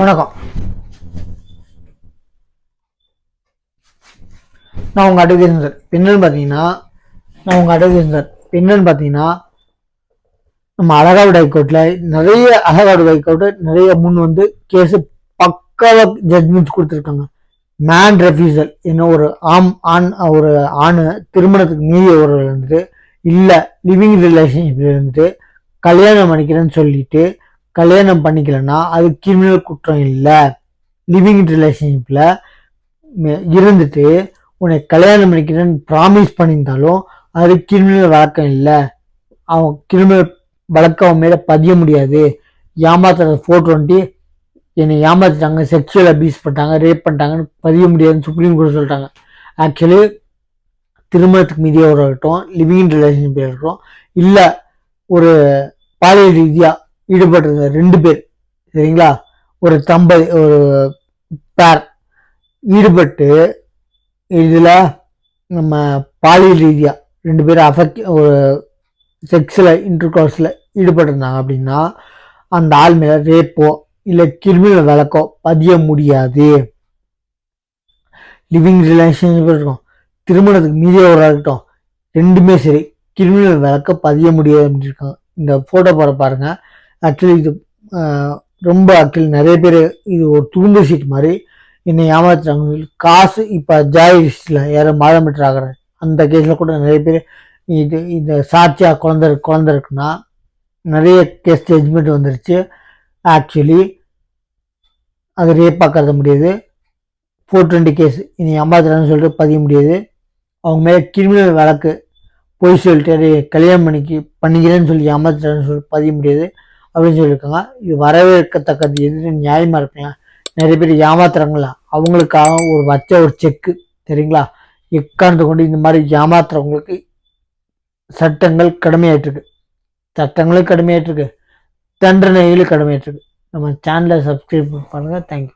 வணக்கம். நான் உங்கள் அட்வொகேஷன் சார் என்னன்னு பார்த்தீங்கன்னா நான் உங்கள் அட்வொகேஷன் சார் என்னன்னு பார்த்தீங்கன்னா நம்ம அழகாடு ஹைகோர்ட்டில் நிறைய அழகாடு ஹைகோர்ட்டு நிறைய முன் வந்து கேஸு பக்காவாக ஜட்மெண்ட்ஸ் கொடுத்துருக்காங்க. மேன் ரெஃப்யூசல் என்ன ஒரு ஆம் ஆண் ஒரு ஆண் திருமணத்துக்கு மீறி ஒரு இருந்துட்டு இல்லை லிவிங் ரிலேஷன்ஷிப்பில் இருந்துட்டு கல்யாணம் பண்ணிக்கிறேன்னு சொல்லிட்டு கல்யாணம் பண்ணிக்கலன்னா அது கிரிமினல் குற்றம் இல்லை. லிவிங் ரிலேஷன்ஷிப்பில் இருந்துட்டு உன்னை கல்யாணம் பண்ணிக்கிறேன்னு ப்ராமிஸ் பண்ணியிருந்தாலும் அது கிரிமினல் வழக்கம் இல்லை. அவன் கிரிமினல் வழக்கம் அவன் மேலே பதிய முடியாது. ஏமாத்துறது ஃபோட்டோ என்னை ஏமாத்திட்டாங்க செக்ஷுவல் அபியூஸ் பண்ணிட்டாங்க ரேப் பண்ணிட்டாங்கன்னு பதிய முடியாதுன்னு சுப்ரீம் கோர்ட் சொல்லிட்டாங்க. ஆக்சுவலி திருமணத்துக்கு மீதியாக இருக்கட்டும் லிவிங் ரிலேஷன்ஷிப்பில் இருக்கட்டும் இல்லை ஒரு பாலியல் ரீதியாக ஈடுபட்டிருந்த ரெண்டு பேர் சரிங்களா? ஒரு தம்பதி ஒரு பேர் ஈடுபட்டு இதில் நம்ம பாலியல் ரீதியாக ரெண்டு பேரும் அஃபெக்ட் ஒரு செக்ஸில் இன்டர் கோர்ஸில் ஈடுபட்டிருந்தாங்க அப்படின்னா அந்த ஆள் மேலே ரேப்போ இல்லை கிரிமினல் வழக்கோ பதிய முடியாது. லிவிங் ரிலேஷன்ஷிப் இருக்கும். திருமணத்துக்கு மீதியவராக இருக்கட்டும். ரெண்டுமே சரி. கிரிமினல் வழக்க பதிய முடியாது அப்படின்னு இருக்காங்க. இந்த ஃபோட்டோ போட பாருங்கள் ஆக்சுவலி இது ரொம்ப ஆக்சுவலி நிறைய பேர் இது ஒரு துண்டு சீட் மாதிரி என்னை ஏமாத்துறாங்க காசு இப்போ ஜாயிஸ்டில் யாரும் மாதமிட்டர் ஆகிறாங்க அந்த கேஸில் கூட நிறைய பேர் இது இந்த சாட்சியா குழந்தை குழந்த குழந்தை இருக்குன்னா நிறைய கேஸ் ஜட்ஜ்மெண்ட் வந்துருச்சு. ஆக்சுவலி அது ரேப்பாக கருத முடியாது. ஃபோர் டுவெண்ட்டி கேஸ் இனி ஏமாத்துறான்னு சொல்லிட்டு பதிய முடியாது. அவங்க மேலே கிரிமினல் வழக்கு. பொய் சொல்லிட்டு கல்யாணம் பண்ணிக்கு பண்ணிக்கிறேன்னு சொல்லி ஏமாத்துறான்னு சொல்லிட்டு பதிய முடியாது. அப்படின்னு சொல்லியிருக்காங்க. இது வரவேற்கத்தக்கது. எது நியாயமாக இருக்குங்களா நிறைய பேர் ஏமாத்துறாங்களா அவங்களுக்காக ஒரு வச்ச ஒரு செக்கு சரிங்களா? உட்கார்ந்து கொண்டு இந்த மாதிரி ஏமாத்துறவங்களுக்கு சட்டங்கள் கடுமையாயிட்டிருக்கு. சட்டங்களும் கடுமையாயிட்டிருக்கு. தண்டனைகளும் கடுமையாயிட்டிருக்கு. நம்ம சேனலை சப்ஸ்கிரைப் பண்ணுங்கள் தேங்க்யூ